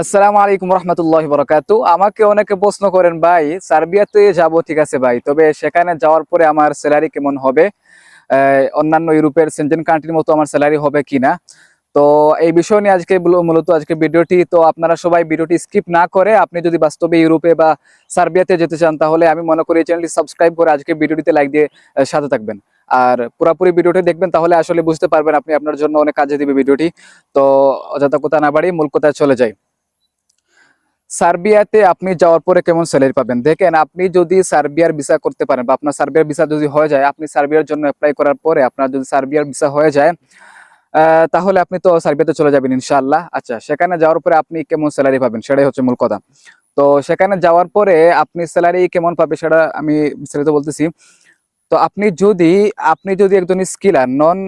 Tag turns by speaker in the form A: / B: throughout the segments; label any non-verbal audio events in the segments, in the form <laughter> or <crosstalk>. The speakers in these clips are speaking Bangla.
A: আসসালামু আলাইকুম রহমতুল্লাহ বরকাতু। আমাকে অনেকে প্রশ্ন করেন, ভাই, সার্বিয়াতে যাব? ঠিক আছে, ভাই। তবে সেখানে যাওয়ার পরে আমার স্যালারি কেমন হবে? অন্যান্য ইউরোপের সেন্টেন কান্ট্রির মতো আমার স্যালারি হবে কিনা? তো এই বিষয় নিয়ে আজকে মূলত আজকে ভিডিওটি, তো আপনারা সবাই ভিডিওটি স্কিপ না করে আপনি যদি বাস্তবে ইউরোপে বা সার্বিয়াতে যেতে চান, তাহলে আমি মনে করি এই চ্যানেলটি সাবস্ক্রাইব করে আজকে ভিডিওটিতে লাইক দিয়ে সাথে থাকবেন। আর পুরোপুরি ভিডিওটি দেখবেন, তাহলে আসলে বুঝতে পারবেন আপনি আপনার জন্য অনেক কাজে দিবে ভিডিওটি। তো অযথা কথা না বাড়ি মূল কথায় চলে যাই। সার্বিয়াতে আপনি যাওয়ার পরে কেমন স্যালারি পাবেন? দেখেন, আপনি যদি সার্বিয়ার ভিসা করতে পারেন বা আপনার সার্বিয়ার ভিসা যদি হয়ে যায়, আপনি সার্বিয়ার জন্য অ্যাপ্লাই করার পরে আপনার যদি সার্বিয়ার ভিসা হয়ে যায় তাহলে আপনি তো সার্বিয়াতে চলে যাবেন ইনশাআল্লাহ। আচ্ছা সেখানে যাওয়ার পরে আপনি কেমন স্যালারি পাবেন? সেটাই হচ্ছে মূল কথা। তো সেখানে যাওয়ার পরে আপনি স্যালারি কেমন পাবে সেটা আমি বিস্তারিত বলতেছি। তো আপনি যদি আপনি যদি একজন স্কিলার নন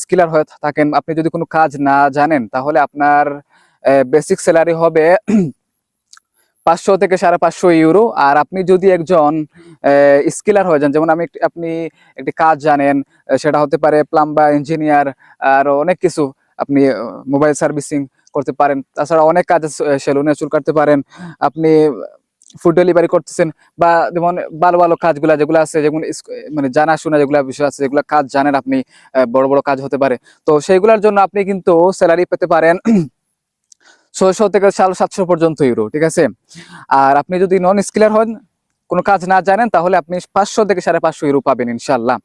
A: স্কিলার হয়ে থাকেন, আপনি যদি কোনো কাজ না জানেন, তাহলে আপনার বেসিক স্যালারি হবে পাঁচশো থেকে সাড়ে পাঁচশো ইউরো আর আপনি যদি একজন স্কিলার হয়ে যান, যেমন আমি আপনি একটি কাজ জানেন সেটা হতে পারে প্লাম্বার ইঞ্জিনিয়ার আর অনেক কিছু আপনি মোবাইল সার্ভিসিং করতে পারেন। তাছাড়া অনেক কাজ সেলুনে চুল কাটতে পারেন। আপনি ফুড ডেলিভারি করতেছেন বা যেমন ভালো ভালো কাজগুলা যেগুলো আছে, যেমন মানে জানাশোনা যেগুলো বিষয় আছে, যেগুলো কাজ জানেন আপনি বড় বড় কাজ হতে পারে। তো সেইগুলোর জন্য আপনি কিন্তু স্যালারি পেতে পারেন। ছয়শো থেকে সাড়ে সাতশো পর্যন্ত ইউরো ঠিক আছে? আর আপনি যদি নন স্কিলার হন, কোনো কাজ না জানেন, তাহলে আপনি পাঁচশো থেকে সাড়ে পাঁচশো ইউরো পাবেন ইনশাল্লাহ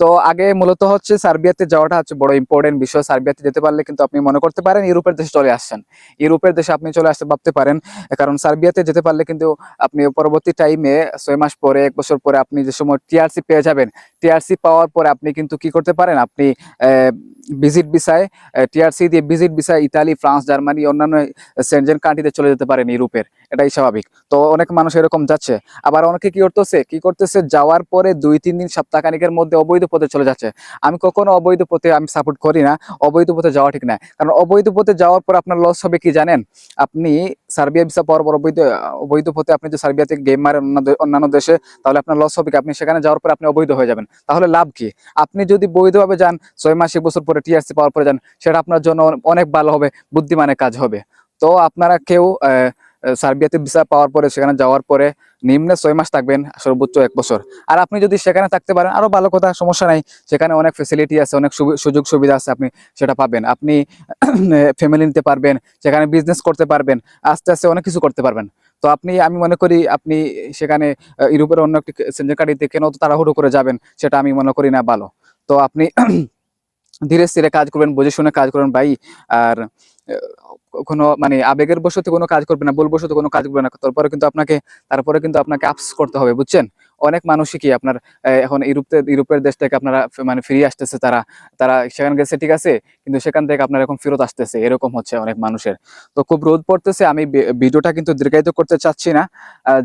A: তো আগে মূলত হচ্ছে সার্বিয়াতে যাওয়াটা হচ্ছে বড় ইম্পর্টেন্ট বিষয়। সার্বিয়াতে যেতে পারলে কিন্তু আপনি মনে করতে পারেন ইউরোপের দেশে চলে আসছেন। ইউরোপের দেশে আপনি চলে আসতে ভাবতে পারেন। কারণ সার্বিয়াতে যেতে পারলে কিন্তু আপনি পরবর্তী টাইমে ছয় মাস পরে, এক বছর পরে আপনি যে সময় টিআরসি পেয়ে যাবেন টিআরসি পাওয়ার পরে আপনি কিন্তু কি করতে পারেন? আপনি ভিজিট ভিসায় টিআরসি দিয়ে ভিজিট ভিসায় ইতালি ফ্রান্স জার্মানি অন্যান্য সেন্টেন কান্ট্রিতে চলে যেতে পারেন ইউরোপের। এটাই স্বাভাবিক। তো অনেক মানুষ এরকম যাচ্ছে। আবার অনেকে কি করতেছে? কি করতেছে? যাওয়ার পরে দুই, তিন দিন সপ্তাহখানিকের মধ্যে অবৈধ পথে চলে যাচ্ছে। আমি কখনো অবৈধ পথে আমি সাপোর্ট করি না, অবৈধ পথে যাওয়া ঠিক না। কারণ অবৈধ পথে যাওয়ার পর আপনার লস হবে কি জানেন? আপনি সার্বিয়া ভিসা পাওয়ার পর অবৈধ অবৈধ পথে আপনি যদি সার্বিয়া থেকে গেম মারেন অন্যান্য দেশে, তাহলে আপনার লস হবে কি? আপনি সেখানে যাওয়ার পর আপনি অবৈধ হয়ে যাবেন। তাহলে লাভ কি? আপনি যদি বৈধভাবে যান, ছয় মাস, এক বছর পরে টিআরসি পাওয়ার পরে যান, সেটা আপনার জন্য অনেক ভালো হবে, বুদ্ধিমানের কাজ হবে। তো আপনারা কেউ সার্বিয়াতে ভিসা পাওয়ার পরে, সেখানে যাওয়ার পরে নিম্নে ছয় মাস থাকবেন, সর্বোচ্চ এক বছর। আর আপনি যদি সেখানে থাকতে পারেন, আরও ভালো কথা, সমস্যা নাই। সেখানে অনেক ফেসিলিটি আছে, অনেক সুযোগ সুবিধা আছে আপনি সেটা পাবেন। আপনি <clears throat> ফ্যামিলি নিতে পারবেন, সেখানে বিজনেস করতে পারবেন, আস্তে আস্তে অনেক কিছু করতে পারবেন। তো আপনি, আমি মনে করি আপনি সেখানে ইউরোপের অন্য একটি সেন্টার কাটিতে কেন তাড়াহুড়ো করে যাবেন, সেটা আমি মনে করি না ভালো। তো আপনি <clears throat> ধীরে স্থিরে কাজ করবেন, বুঝে শুনে কাজ করবেন ভাই। আর কোনো মানে আবেগের বশতে কোনো কাজ করবে না বলবশত কোনো কাজ করবে না। তারপরে কিন্তু আপনাকে, তারপরে কিন্তু আপনাকে আপস করতে হবে, বুঝছেন? অনেক মানুষই কি আপনার এখন ইউরোপে ইউরোপের দেশ থেকে আপনারা মানে ফিরে আসতেছে তারা তারা সেখানে গেছে ঠিক আছে, কিন্তু সেখান থেকে আপনার এখন ফেরত আসতেছে, এরকম হচ্ছে অনেক মানুষের। তো খুব রোদ পড়তেছে, আমি ভিডিওটা কিন্তু দীর্ঘায়িত করতে চাচ্ছি না।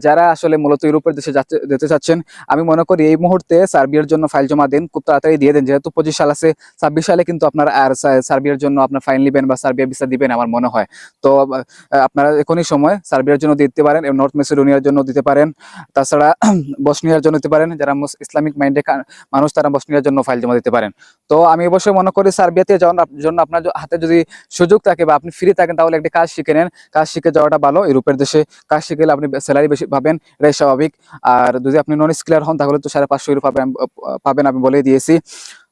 A: যারা আসলে মূলত ইউরোপের দেশে যেতে চাচ্ছেন, আমি মনে করি এই মুহূর্তে সার্বিয়ার জন্য ফাইল জমা দিন, খুব তাড়াতাড়ি দিয়ে দেন, যেহেতু পঁচিশ সাল আছে, ছাব্বিশ সালে কিন্তু আপনার আর সার্বিয়ার জন্য আপনার ফাইল নেবেন বা সার্বিয়া ভিসা দিবেন আমার মনে হয়। তো আপনারা এখনই সময় সার্বিয়ার জন্য দিতে পারেন নর্থ মেসিডোনিয়ার জন্য দিতে পারেন। তাছাড়া <clears throat> বসনিয়ার জন্য দিতে পারেন, যারা ইসলামিক মাইন্ডে মানুষ, তারা বসনিয়ার জন্য ফাইল জমা দিতে পারেন। তো আমি অবশ্যই মনে করি সার্বিয়াতে যাওয়ার জন্য আপনার হাতে যদি সুযোগ থাকে বা আপনি ফ্রি থাকেন, তাহলে একটি কাজ শিখে নেন। কাজ শিখে যাওয়াটা ভালো। ইউরোপের দেশে কাজ শিখে গেলে আপনি স্যালারি বেশি পাবেন, এটাই স্বাভাবিক। আর যদি আপনি নন স্কিলার হন, তাহলে তো সাড়ে পাঁচশো ইউরো পাবেন পাবেন আমি বলে দিয়েছি।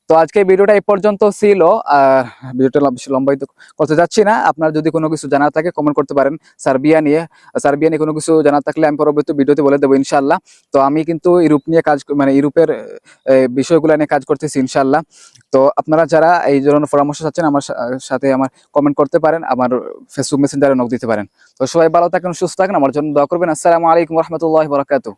A: তো আজকে ভিডিওটা এই পর্যন্ত ছিল। ভিডিওটা বেশি লম্বায়িত করতে যাচ্ছি না। আপনার যদি কোনো কিছু জানার থাকে কমেন্ট করতে পারেন সার্বিয়া নিয়ে। সার্বিয়া নিয়ে কোনো কিছু জানার থাকলে আমি পরবর্তী ভিডিওতে বলে দেবো ইনশাল্লাহ তো আমি কিন্তু ইউরোপ নিয়ে কাজ মানে ইউরোপের বিষয়গুলো নিয়ে কাজ করতেছি ইনশাল্লাহ তো আপনারা যারা এই ধরনের পরামর্শ চাচ্ছেন, আমার সাথে আমার কমেন্ট করতে পারেন, আমার ফেসবুক মেসেঞ্জারে নক দিতে পারেন। তো সবাই ভালো থাকেন, সুস্থ থাকেন। আমার জন্য দোয়া করবেন। আসসালামু আলাইকুম রহমতুল্লাহ বরাকাতু